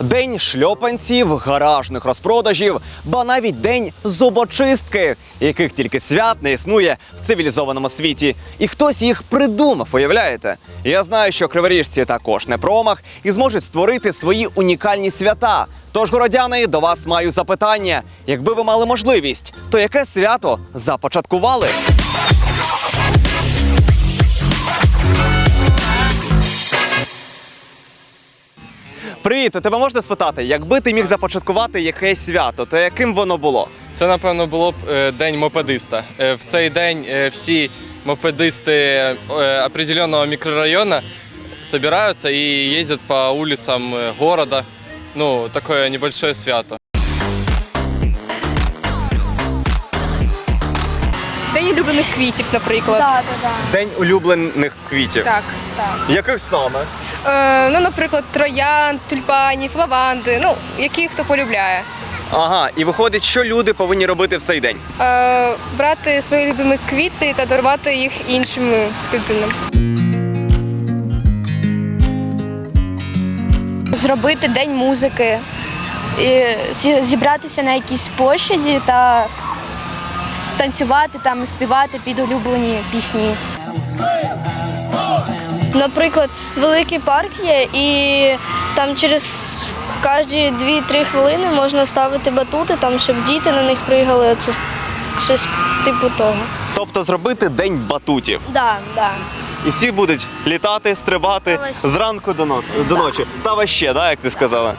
День шльопанців, гаражних розпродажів, ба навіть день зубочистки, яких тільки свят не існує в цивілізованому світі. І хтось їх придумав, уявляєте? Я знаю, що криворіжці також не промах і зможуть створити свої унікальні свята. Тож, городяни, до вас маю запитання: якби ви мали можливість, то яке свято започаткували? Привіт, а тебе можна спитати, якби ти міг започаткувати якесь свято, то яким воно було? Це, напевно, було б е, день мопедиста. Е, В цей день е, всі мопедисти е, определенного микрорайона собираются и ездят по улицам э, города. Ну, такое небольшое свято. День улюблених квітів, наприклад. Так, так, День улюблених квітів. Так. так. Яких саме? Е, ну, наприклад, троян, тюльпанів, лаванди, ну, які хто полюбляє. Ага, і виходить, що люди повинні робити в цей день. Е, брати свої любимі квіти та дарувати їх іншим людинам. Зробити день музики, і зібратися на якійсь площаді та танцювати там співати під улюблені пісні. Наприклад, великий парк є, і там через кожні 2-3 хвилини можна ставити батути, там, щоб діти на них пригали. Це щось типу того. Тобто зробити день батутів. Да, да. І всі будуть літати, стрибати Та ваще. зранку до, но- до ночі. Та ваще, да, як ти сказала.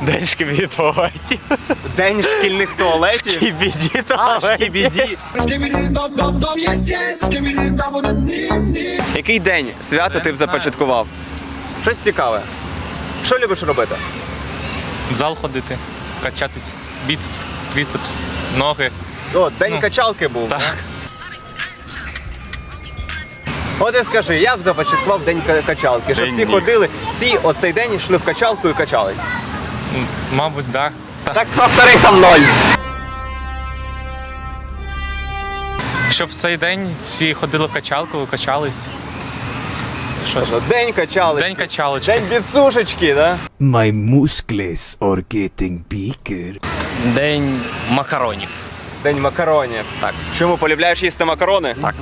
День шкібіді туалетів. День шкільних туалетів. Шкібіді туалетів. Який день свято ти б започаткував? Щось цікаве. Що любиш робити? В зал ходити, качатись, біцепс, трицепс, ноги. О, день Ну, качалки був. Так. От і скажи, я б започаткував день качалки, щоб День всі ніг. ходили, всі оцей день йшли в качалку і качались. М, Мабуть, так. Так. Так повтори со мною. Щоб в цей день всі ходили в качалку, качались. Що ж? День качалочки. День качалочки. День біцушечки, да? My muscles are getting bigger. День макаронів. День макаронів. Так. Чому полюбляєш їсти макарони? Так.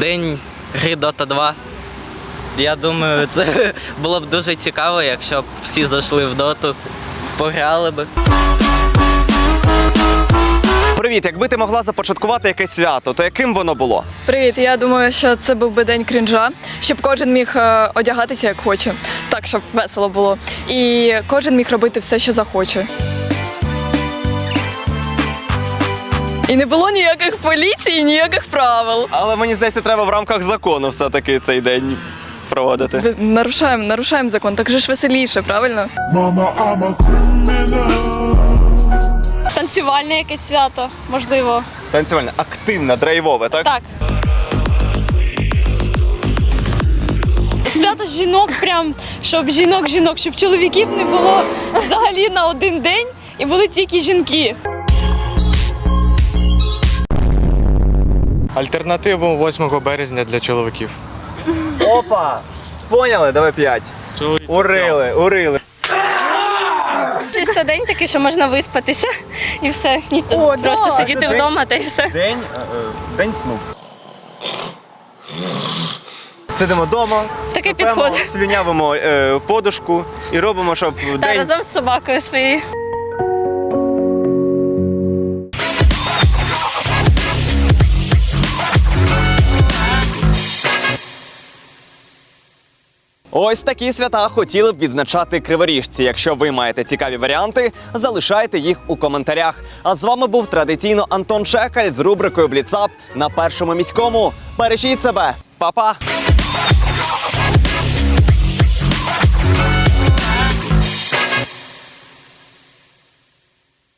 День гри Dota 2. Я думаю, це було б дуже цікаво, якщо б всі зайшли в доту, пограли би. Привіт, якби ти могла започаткувати якесь свято, то яким воно було? Привіт, я думаю, що це був би день крінжа, щоб кожен міг е, одягатися як хоче, так щоб весело було. І кожен міг робити все, що захоче. І не було ніяких поліцій, ніяких правил. Але мені здається, треба в рамках закону все-таки цей день проводити. Нарушаємо, нарушаємо закон, так же ж веселіше, правильно? Мама Танцювальне якесь свято, можливо. Танцювальне, активне, драйвове, так? Так. Свято жінок, прям щоб жінок-жінок, щоб чоловіків не було взагалі на один день і були тільки жінки. Альтернативу 8 березня для чоловіків. Опа! Поняли? Давай п'ять. Урили, урили. Чисто день такий, що можна виспатися і все. Ні, О, да, просто що сидіти день- вдома та й все. День, е, е, день сну. Сидимо вдома, Таке сопемо, підходить. слюнявимо е, подушку і робимо, щоб Та день разом з собакою своєю. Ось такі свята хотіли б відзначати криворіжці. Якщо ви маєте цікаві варіанти, залишайте їх у коментарях. А з вами був традиційно Антон Шекаль з рубрикою Бліцап на першому міському. Бережіть себе, Па-па!